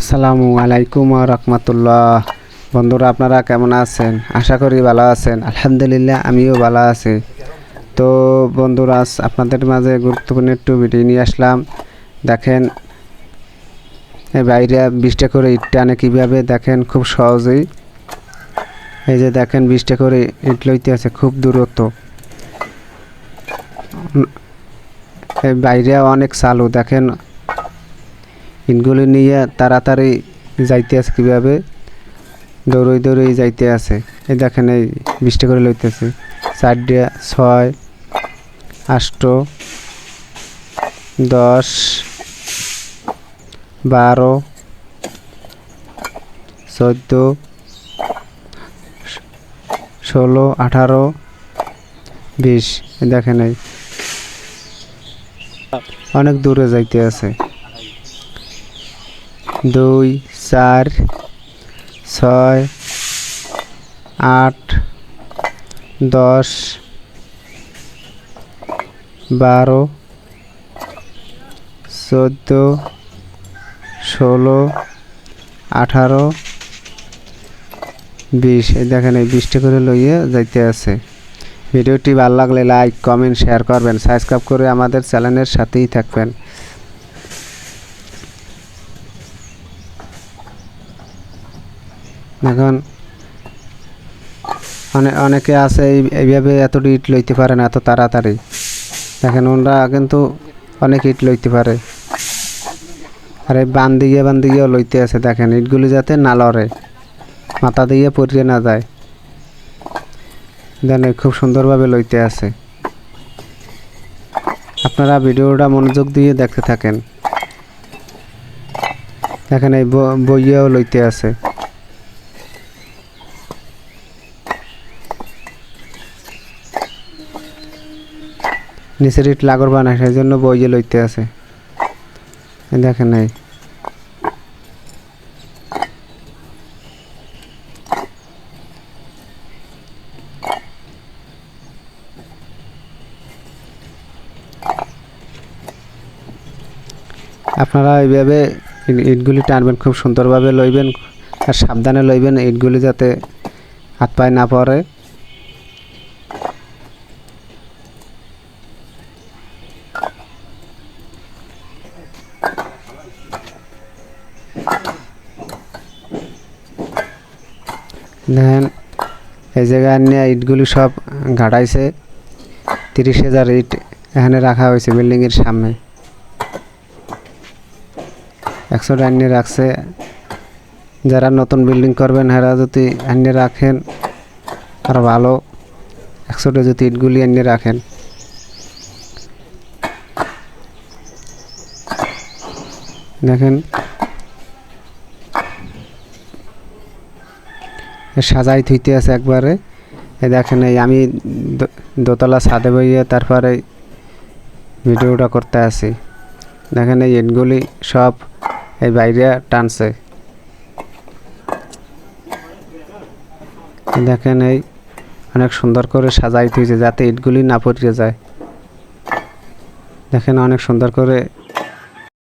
আসসালামু আলাইকুম রহমতুল্লাহ। বন্ধুরা, আপনারা কেমন আছেন? আশা করি ভালো আছেন। আলহামদুলিল্লাহ, আমিও ভালো আছি। তো বন্ধুরা আপনাদের মাঝে গুরুত্বপূর্ণ একটু ভিডিও নিয়ে আসলাম। দেখেন, এই বাইরে বৃষ্টি করে ইট টানে কীভাবে, দেখেন খুব সহজেই। এই যে দেখেন, বৃষ্টি করে ইট লইতে আছে, খুব দূরত্ব। এই বাইরে অনেক চালু, দেখেন ইটগুলি নিয়ে তাড়াতাড়ি যাইতে আছে কীভাবে? দৌড়ই দৌড়ই যাইতে আছে। এই দেখেন এই বৃষ্টি করে লইতেছে। চারটা ছয়, আষ্ট, দশ, বারো, চোদ্দ, ষোলো, আঠারো, বিশ। দেখেন অনেক দূরে যাইতে আছে। দুই, চার, ছয়, আট, দশ, বারো, চোদ্দ, ষোলো, আঠারো, বিশ। এই দেখেন, এই বিশটি করে লইয়ে যাইতে আছে। ভিডিওটি ভালো লাগলে লাইক, কমেন্ট, শেয়ার করবেন। সাবস্ক্রাইব করে আমাদের চ্যানেলের সাথেই থাকবেন। এখন অনেক আছে এই- এইভাবে এত ইট লইতে পারে না, এত তাড়াতাড়ি। দেখেন, ওনরা কিন্তু অনেক ইট লইতে পারে। আর এই বান দিয়ে, বান দিয়েও লইতে আছে, দেখেন, ইটগুলি যাতে না লড়ে, মাথা দিয়ে পড়িয়ে না যায়। দেন খুব সুন্দরভাবে লইতে আছে। আপনারা ভিডিওটা মনোযোগ দিয়ে দেখতে থাকেন। দেখেন, এই বইয়েও লইতে আছে। নিচের ইট লাগর বানায় সেই জন্য বইয়ে লইতে আছে। দেখেন এই। আপনারা এইভাবে ইটগুলি টানবেন, খুব সুন্দরভাবে লইবেন আর সাবধানে লইবেন, ইটগুলি যাতে হাত পায়ে না পড়ে। দেখেন, এই জায়গায় নিয়ে ইটগুলি সব ঘাটাইছে। তিরিশ হাজার ইট এখানে রাখা হয়েছে বিল্ডিংয়ের সামনে। একশো আনিয়ে রাখছে। যারা নতুন বিল্ডিং করবেন, এরা যদি আনিয়ে রাখেন, আর ভালো। একশোটা যদি ইটগুলি এনে রাখেন। দেখেন সাজাই থুইতে আছে একবারে। দেখেন এই আমি দোতলা ছাদে বইয়ে তারপরে ভিডিওটা করতে আছি। দেখেন এই ইটগুলি সব এই বাইরে টানছে। দেখেন এই অনেক সুন্দর করে সাজাই থুইছে যাতে ইটগুলি না পড়ে যায়। দেখেন অনেক সুন্দর করে